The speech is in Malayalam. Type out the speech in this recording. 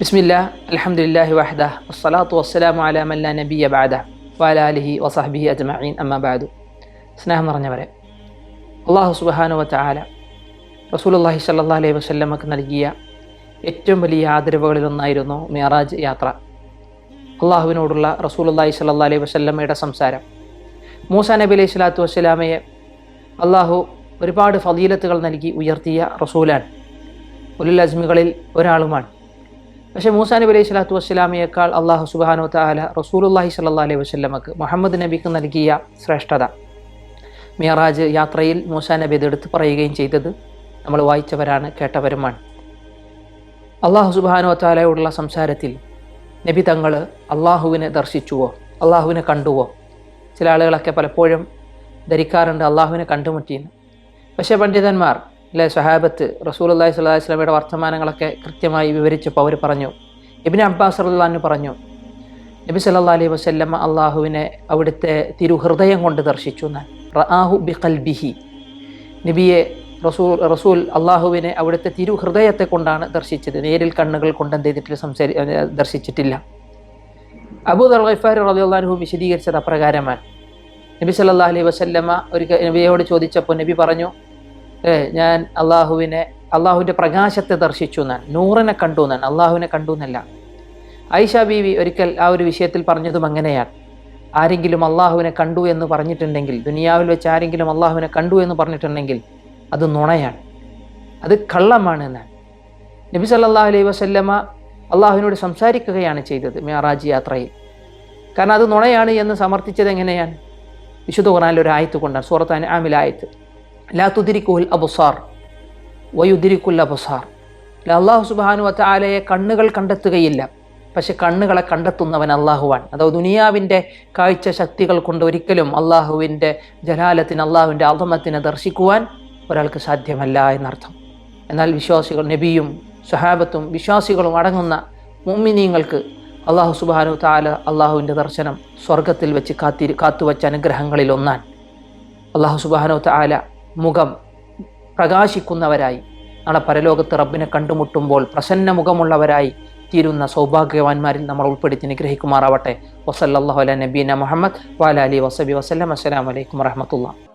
ബിസ്മില്ല അലഹമുല്ലാഹി വഹദ വസ്സലാത്തു വസ്സലാമു അല മല്ല നബിയ ബാദ വാല അലിഹി വസഹബിഹി അജ്മഈൻ അമ്മ ബാദു സ്നേഹം നിറഞ്ഞവരെ അള്ളാഹു സുബാനു റസൂൽ റസൂലുള്ളാഹി സല്ലാ അലൈഹി വസല്ലമക്ക് നൽകിയ ഏറ്റവും വലിയ ആദരവുകളിലൊന്നായിരുന്നു മിറാജ് യാത്ര. അള്ളാഹുവിനോടുള്ള റസൂലുള്ളാഹി സ്വല്ലല്ലാഹി അലൈഹി വസല്ലമയുടെ സംസാരം. മൂസ നബി അലൈഹി സ്വലാത്തു വസ്സലാമയെ അള്ളാഹു ഒരുപാട് ഫതീലത്തുകൾ നൽകി ഉയർത്തിയ റസൂലാണ്. ഉലുൽ അസ്മികളിൽ ഒരാളുമാണ്. പക്ഷേ മൂസാ നബി അലൈഹി സ്വലാത്തു വസ്സലാമയേക്കാൾ അള്ളാഹു സുബാനു താല റസൂലുല്ലാഹി സല്ലാ അലൈഹി വസ്ലമക്ക് മുഹമ്മദ് നബിക്ക് നൽകിയ ശ്രേഷ്ഠത. മിയറാജ് യാത്രയിൽ മൂസാ നബി ഇത് എടുത്തു പറയുകയും ചെയ്തത് നമ്മൾ വായിച്ചവരാണ് കേട്ടവരുമാണ്. അള്ളാഹു സുബാനു താലയോടുള്ള സംസാരത്തിൽ നബി തങ്ങൾ അള്ളാഹുവിനെ ദർശിച്ചുവോ അള്ളാഹുവിനെ കണ്ടുവോ? ചില ആളുകളൊക്കെ പലപ്പോഴും ധരിക്കാറുണ്ട് അള്ളാഹുവിനെ കണ്ടുമുട്ടിയെന്ന്. പക്ഷേ പണ്ഡിതന്മാർ അല്ലെ സഹാബത്ത് റസൂൽ അള്ളാഹി സ്വല്ലാഹി സ്വലമയുടെ വർത്തമാനങ്ങളൊക്കെ കൃത്യമായി വിവരിച്ചപ്പോൾ അവർ പറഞ്ഞു ഇബിൻ അബ്ബാസ് റല്ലാന്ന് പറഞ്ഞു നബി സല്ലാ അലൈഹി വസ്ല്ലമ്മ അള്ളാഹുവിനെ അവിടുത്തെ തിരുഹൃദയം കൊണ്ട് ദർശിച്ചു എന്നാൽ റആഹു ബി കൽബിഹി നബിയെ റസൂൽ റസൂൽ അള്ളാഹുവിനെ അവിടുത്തെ തിരുഹൃദയത്തെ കൊണ്ടാണ് ദർശിച്ചത്. നേരിൽ കണ്ണുകൾ കൊണ്ട് എന്ത് ചെയ്തിട്ടില്ല സംസാരി ദർശിച്ചിട്ടില്ല. അബൂദ് അൽ ഖൈഫാർ വിശദീകരിച്ചത് അപ്രകാരമാണ്. നബി സല്ലാ അലൈഹി വസല്ലമ്മ ഒരു നബിയോട് ചോദിച്ചപ്പോൾ നബി പറഞ്ഞു ഞാൻ അള്ളാഹുവിനെ അള്ളാഹുവിന്റെ പ്രകാശത്തെ ദർശിച്ചു എന്നാണ്. നൂറിനെ കണ്ടു എന്നാണ്. അള്ളാഹുവിനെ കണ്ടു എന്നല്ല. ഐഷ ബീവി ഒരിക്കൽ ആ ഒരു വിഷയത്തിൽ പറഞ്ഞതും അങ്ങനെയാണ്. ആരെങ്കിലും അള്ളാഹുവിനെ കണ്ടു എന്ന് പറഞ്ഞിട്ടുണ്ടെങ്കിൽ ദുനിയാവിൽ വെച്ച് ആരെങ്കിലും അള്ളാഹുവിനെ കണ്ടു എന്ന് പറഞ്ഞിട്ടുണ്ടെങ്കിൽ അത് നുണയാണ്. അത് കള്ളമാണ് എന്നാണ്. നബി സല്ലാഹു അലൈഹി വസല്ലമ അള്ളാഹുവിനോട് സംസാരിക്കുകയാണ് ചെയ്തത് മിയാറാജ് യാത്രയിൽ. കാരണം അത് നുണയാണ് എന്ന് സമർത്ഥിച്ചത് എങ്ങനെയാണ്? വിശുദ്ധ ഖുറാനിൽ ഒരു ആയത്ത് കൊണ്ടാണ്. സൂറത്ത് ആമിലായത്ത് ലാ തുതിരിക്കുൽ അബുസാർ വയുതിരിക്കുൽ അബുസാർ. അള്ളാഹു സുബാനു വത്താലയെ കണ്ണുകൾ കണ്ടെത്തുകയില്ല. പക്ഷെ കണ്ണുകളെ കണ്ടെത്തുന്നവൻ അള്ളാഹുവാൻ അതോ ദുനിയാവിന്റെ കാഴ്ച ശക്തികൾ കൊണ്ട് ഒരിക്കലും അള്ളാഹുവിന്റെ ജലാലത്തിന് അള്ളാഹുവിന്റെ അധമത്തിനെ ദർശിക്കുവാൻ ഒരാൾക്ക് സാധ്യമല്ല എന്നർത്ഥം. എന്നാൽ വിശ്വാസികൾ നബിയും സഹാബത്തും വിശ്വാസികളും അടങ്ങുന്ന മുമ്മിനീങ്ങൾക്ക് അള്ളാഹു സുബാനു താല അള്ളാഹുവിന്റെ ദർശനം സ്വർഗത്തിൽ വെച്ച് കാത്തി കാത്തുവച്ച അനുഗ്രഹങ്ങളിൽ ഒന്നാൻ അള്ളാഹു സുബാനു താല മുഖം പ്രകാശിക്കുന്നവരായി. നാളെ പരലോകത്ത് റബ്ബിനെ കണ്ടുമുട്ടുമ്പോൾ പ്രസന്ന മുഖമുള്ളവരായി തീരുന്ന സൗഭാഗ്യവാന്മാരിൽ നമ്മൾ ഉൾപ്പെടുത്തി നിഗ്രഹിക്കുമാറാവട്ടെ വസല്ലാഹു അല നബീന മുഹമ്മദ് വാലാലി വസബി വസ്ലം അസ്സലാമലൈക്കും വറഹമത്തുള്ള